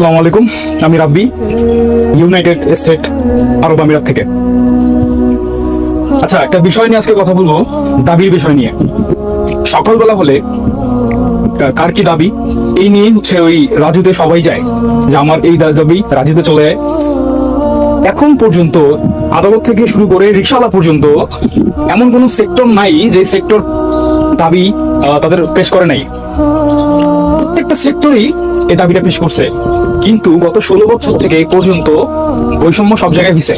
আসসালামু আলাইকুম। আমি রাব্বি ইউনাইটেড স্টেট আরব আমিরাত থেকে। আচ্ছা একটা বিষয় নিয়ে আজকে কথা বলব, দাবির বিষয় নিয়ে। সকালবেলা হলে কার কি দাবি? এই নিয়ে হচ্ছে ওই রাজুতে সবাই যায় যে আমার এই দাবি রাজুতে চলে যায়। এখন পর্যন্ত, আদালত থেকে শুরু করে রিক্সাওয়ালা পর্যন্ত, এমন কোনো সেক্টর নাই যে সেক্টর দাবি তাদের পেশ করে নাই। প্রত্যেকটা সেক্টরই এই দাবিটা পেশ করছে। কিন্তু গত ষোলো বছর থেকে পর্যন্ত বৈষম্য সব জায়গায় হিসে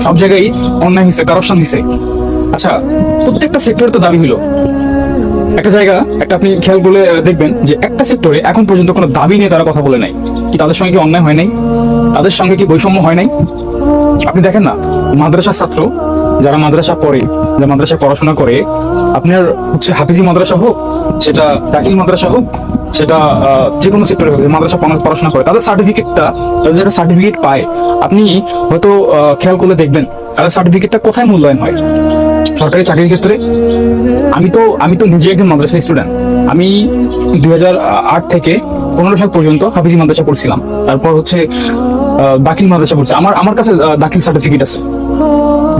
সব জায়গায় অন্যায় হিসে কারাপশন হিসে আচ্ছা প্রত্যেকটা সেক্টরে তো দাবি হলো একটা জায়গা একটা আপনি খেয়াল আহ, দেখবেন যে একটা সেক্টরে এখন পর্যন্ত কোনো দাবি নিয়ে তারা কথা বলে নাই। কি তাদের সঙ্গে কি অন্যায় হয় নাই? তাদের সঙ্গে কি বৈষম্য হয় নাই? আপনি দেখেন না মাদ্রাসার ছাত্র যারা মাদ্রাসা পড়ে, যারা মাদ্রাসা পড়াশোনা করে, আপনার হচ্ছে হাফিজি মাদ্রাসা হোক, সেটা দাখিল মাদ্রাসা হোক, সেটা যে কোনো সেক্টরে হোক মাদ্রাসা পড়াশোনা করে, তাদের সার্টিফিকেটটা তাদের যেটা সার্টিফিকেট পায়, আপনি হয়তো খেয়াল করলে দেখবেন, তাদের সার্টিফিকেটটা কোথায় মূল্যায়ন হয়? সরকারি চাকরির ক্ষেত্রে? আমি তো আমি তো নিজে একজন মাদ্রাসা স্টুডেন্ট আমি দুই থেকে পনেরো সাল পর্যন্ত হাফিজি মাদ্রাসা পড়ছিলাম। তারপর হচ্ছে দাখিল মাদ্রাসা পড়ছি। আমার আমার কাছে দাখিল সার্টিফিকেট আছে।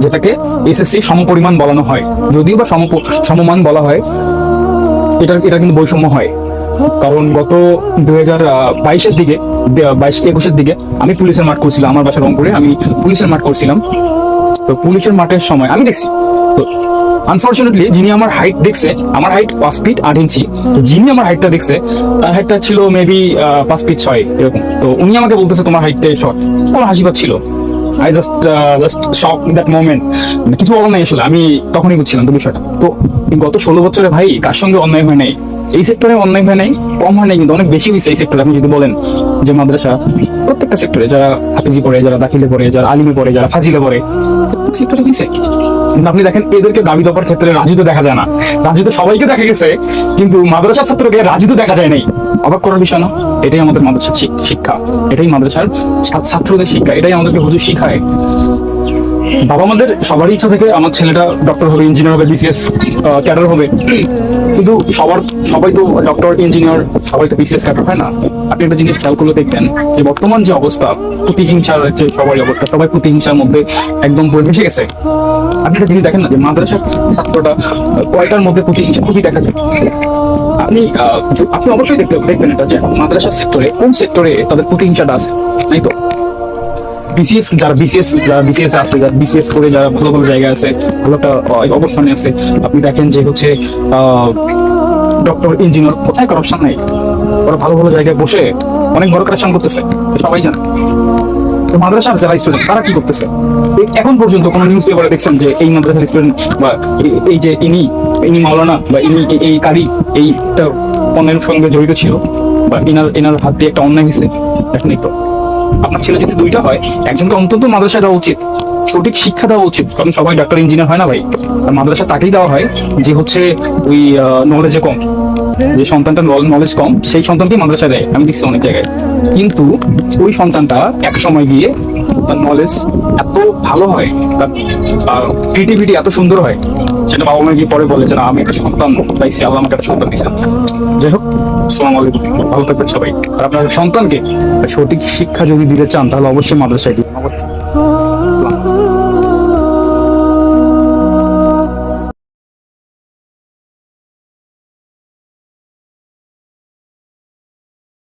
যেটাকে এসএসসি সমপরিমাণ বলানো হয়। যদিও বা সম সমমান বলা হয়, এটা এটা কিন্তু বৈষম্য হয়। কারণ গত দুই হাজার বাইশের দিকে বাইশ, একুশের দিকে আমি পুলিশের মাঠ করছিলাম, আমার বাসা রংপুরে, আমি পুলিশের মাঠ করছিলাম। তো পুলিশের মাঠের সময়, আমি দেখছি, তো আনফর্চুনেটলি যিনি আমার হাইট দেখছে, আমার হাইট পাঁচ ফিট আট ইঞ্চি, তো যিনি আমার হাইটটা দেখছে, তার হাইটটা ছিল মেবি পাঁচ ফিট ছয়, এরকম। তো উনি আমাকে বলতেছে, তোমার হাইটটাই শর্ট আমার হাসি পাচ্ছিল I just just shock in that moment মানে কিছু বলার নাই আসলে, আমি তখনই বুঝছিলাম তো বিষয়টা। তো গত ষোলো বছরে ভাই কার সঙ্গে অন্যায় হয় নাই? এই সেক্টরে অন্যায় হয় নাই, কম হয় নাই, কিন্তু অনেক বেশি হয়েছে এই সেক্টরে আপনি যদি বলেন যে মাদ্রাসা, প্রত্যেকটা সেক্টরে যারা হাফিজি পড়ে, যারা দাখিলে পড়ে, যারা আলিমে পড়ে, যারা ফাজিলে পড়ে, প্রত্যেক সেক্টরে হয়েছে। কিন্তু আপনি দেখেন, এদেরকে দাবি দেওয়ার ক্ষেত্রে রাজুতে দেখা যায় না। রাজুতে সবাইকে দেখা গেছে, কিন্তু মাদ্রাসা ছাত্রকে রাজুতে দেখা যায় নাই। অবাক করার বিষয় না? এটাই আমাদের মাদ্রাসার শিক- শিক্ষা এটাই মাদ্রাসার ছাত্রদের শিক্ষা এটাই আমাদেরকে হুজুর শিখায়। বাবা আমাদের সবারই ইচ্ছা থেকে আমার ছেলেটা ডক্টর হবে ইঞ্জিনিয়ার হবে বিসিএস ক্যাডার হবে। কিন্তু সবার, সবাই তো ডক্টর ইঞ্জিনিয়ার সবাই তো বিসিএস ক্যাডার হয় না? আপনি একটা জিনিস খেয়াল করলে দেখবেন যে বর্তমান যে অবস্থা, প্রতিহিংসার যে সবারই অবস্থা, সবাই প্রতিহিংসার মধ্যে একদম মিশে গেছে। আপনি একটা জিনিস দেখেন না যে মাদ্রাসার ছাত্রটা কয়টার মধ্যে প্রতিহিংসা খুবই দেখা যায়? আপনি আপনি অবশ্যই দেখতে, দেখবেন এটা যে মাদ্রাসার সেক্টরে কোন সেক্টরে তাদের প্রতিহিংসাটা আছে, তাই তো? বিসিএস যারা বিসিএস যারা বিসিএস আছে, যারা বিসিএস করে যারা ভালো ভালো আছে, ভালো একটা অবস্থানে আছে, আপনি দেখেন যে হচ্ছে ডক্টর ইঞ্জিনিয়ার কোথায় করাপশন নাই ওরা ভালো ভালো জায়গায় বসে অনেক বড় করতেছে সবাই জানে। তো মাদ্রাসার যারা স্টুডেন্ট তারা কি করতেছে? এখন পর্যন্ত কোনো নিউজ পেপারে দেখছেন যে এই মাদ্রাসার স্টুডেন্ট বা এই- যে ইনি ইনি মাওলানা বা ইনি এই- কারি, এইটা অন্যের সঙ্গে জড়িত ছিল বা এনার এনার হাত দিয়ে একটা অন্যায় হয়েছে, দেখেন তো। আপনার ছেলে যদি দুইটা হয়, একজনকে অন্তত মাদ্রাসায় দেওয়া উচিত। সঠিক শিক্ষা দেওয়া উচিত, কারণ সবাই ডাক্তার ইঞ্জিনিয়ার হয় না ভাই। মাদ্রাসা তাকেই দেওয়া হয় যে হচ্ছে ওই নলেজে কম, যে সন্তানটা নলেজ কম, সেই সন্তানকে মাদ্রাসায় দেয়। আমি দেখছি অনেক জায়গায়। কিন্তু ওই সন্তানটা এক সময় গিয়ে তার নলেজ এত ভালো হয়, তার ক্রিয়েটিভিটি এত সুন্দর হয়, সেটা বাবা মা গিয়ে পরে বলে যে, না, আমি একটা সন্তান পাইছি, আল্লাহ আমাকে একটা সন্তান দিয়েছেন। যাই হোক আসসালামু আলাইকুম। ভালো থাকবেন সবাই। আর আপনার সন্তানকে সঠিক শিক্ষা যদি দিতে চান তাহলে অবশ্যই মাদ্রাসায় দিন। অবশ্যই।